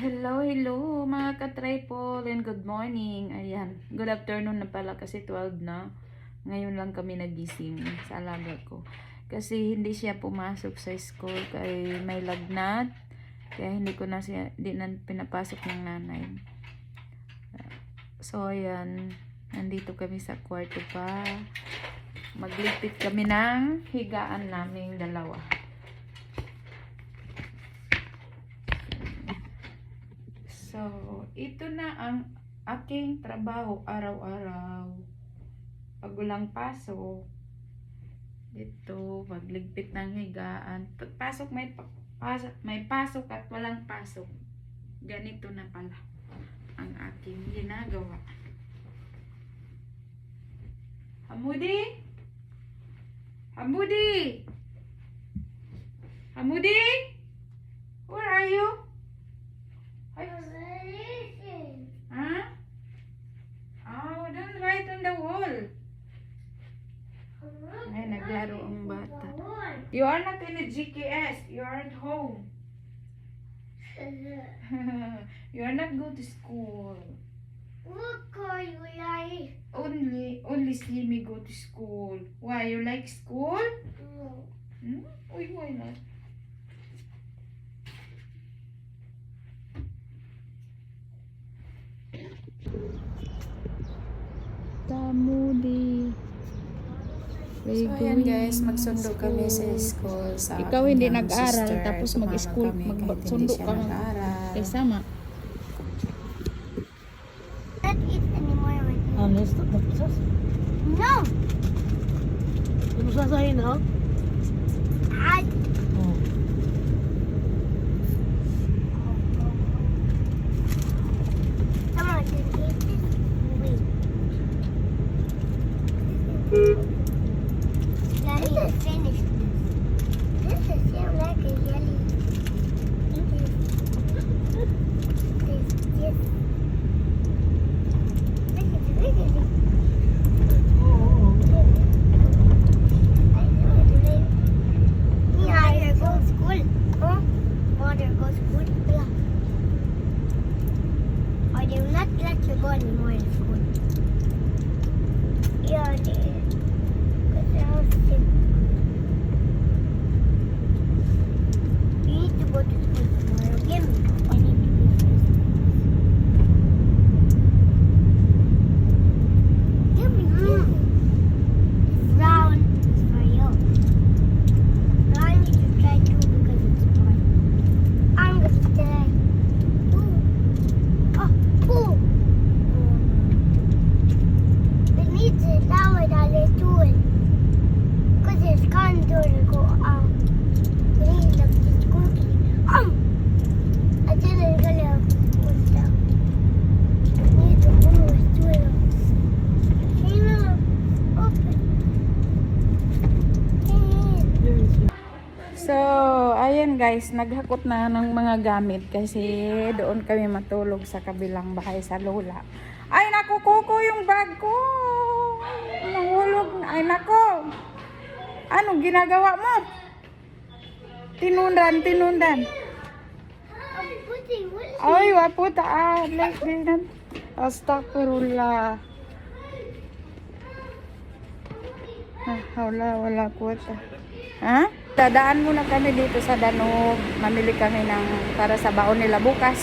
Hello, hello mga ka-tripod and good morning. Ayan, good afternoon na pala kasi 12 na. Ngayon lang kami nagising sa alaga ko. Kasi hindi siya pumasok sa school kay may lagnat. Kaya hindi ko na siya, di na pinapasok ng nanay. So, ayan, nandito kami sa kwarto pa. Maglipit kami ng higaan naming dalawa. So, ito na ang aking trabaho araw-araw. Pag walang pasok, ito, magligpit ng higaan. Pag pasok, may pa- pasok, may pasok at walang pasok. Ganito na pala ang aking ginagawa. Hamudi? Hamudi? Hamudi? Where are you? Ay, naglaro ang bata. You are not in the GKS. You are at home. you are not go to school. Look, you like? Only, only see me go to school. Why, you like school? No. Hmm? Uy, why not? Tamudi. So ayan guys, magsundo kami sa school sa Ikaw hindi nag-aral, tapos mag-school, magsundo ka lang. nag-aral. Eh, sama. Not eat anymore with me. Honest, tapos No. Ano sasahin ha? I. Oh. I do not let you go anymore in school. Yeah, they. Because was sick. So, ayan guys, naghakot na ng mga gamit kasi doon kami matulog sa kabilang bahay sa lola. Ay, naku, kuko yung bag ko. Nahulog na. Ay, nako. Anong ginagawa mo? Tinundan, tinundan. Ay, waputa. Ah, like din. Astagfirullah. Ah, wala, wala kwota. Ha? Dadaan muna kami dito sa Danog. Mamili kami ng para sa baon nila bukas.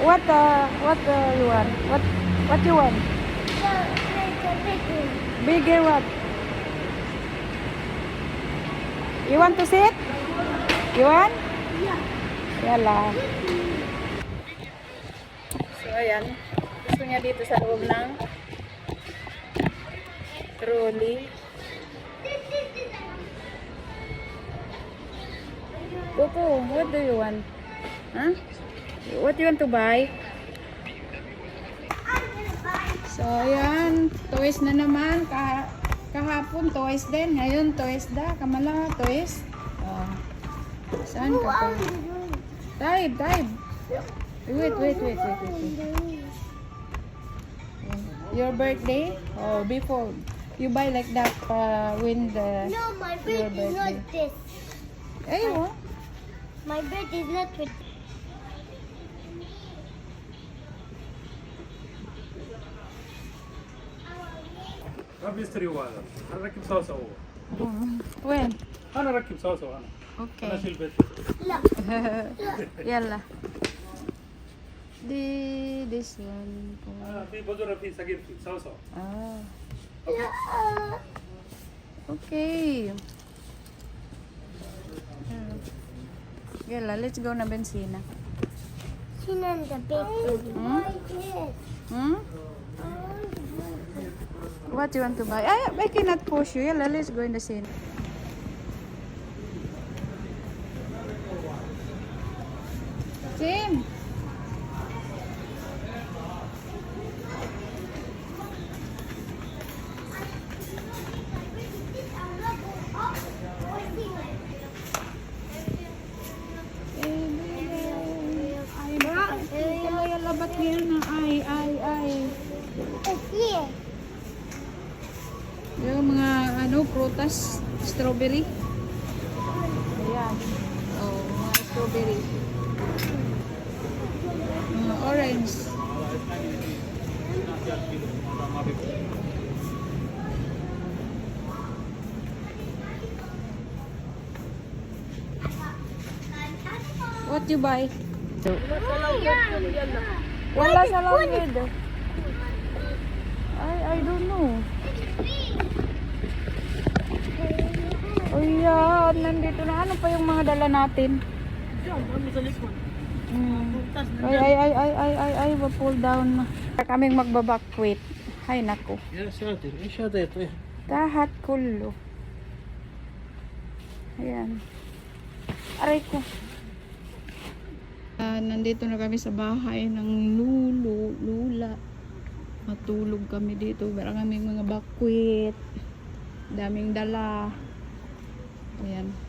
What uh, what uh, you want? What what you want? Bigger what? You want to sit? You want? Yala. So, ayan. Gusto niya dito sa loob ng trolley. Coco, what do you want? Huh? What you want to buy? So, ayan. Toys na naman. Ka kahapon, toys din. Ngayon, toys da. Kamala, toys. Oh. Saan ka pa? Dive, dive. Wait, wait, wait, wait, wait. wait. Your birthday? Or before? You buy like that uh, when the... No, my Your baby, not birthday. this. Ayun. My bed is not with ما بيستري هذا انا ركب سوا سوا When? انا ركب سوا سوا انا انا Okay. اشيل بيت Yalla. Di, this one. po. انا في بذره في سقير في سوا سوا Ah, لا Yalla, let's go na bensina. Sinan the bed. Hmm? Hmm? What you want to buy? Ay, I cannot push you. Yalla, let's go in the scene. Tim! Yung mga ano, prutas, strawberry. Ayan. Oh, mga strawberry. Mga orange. What you buy? Wala sa longid. Ay, I don't know. Oh yan, nandito na. Ano pa yung mga dala natin? Diyan, kami sa likod. Na Ay, ay, ay, ay, ay, ay, ay, pull down na. Kaming magbabakwit. Ay. Yan siya natin. Siya dito eh. Kahat kulo. Ayan. Aray ko. Ah, nandito na kami sa bahay ng lulo, lula. Matulog kami dito. Meron kaming mga bakwit. Daming dala. Ayan.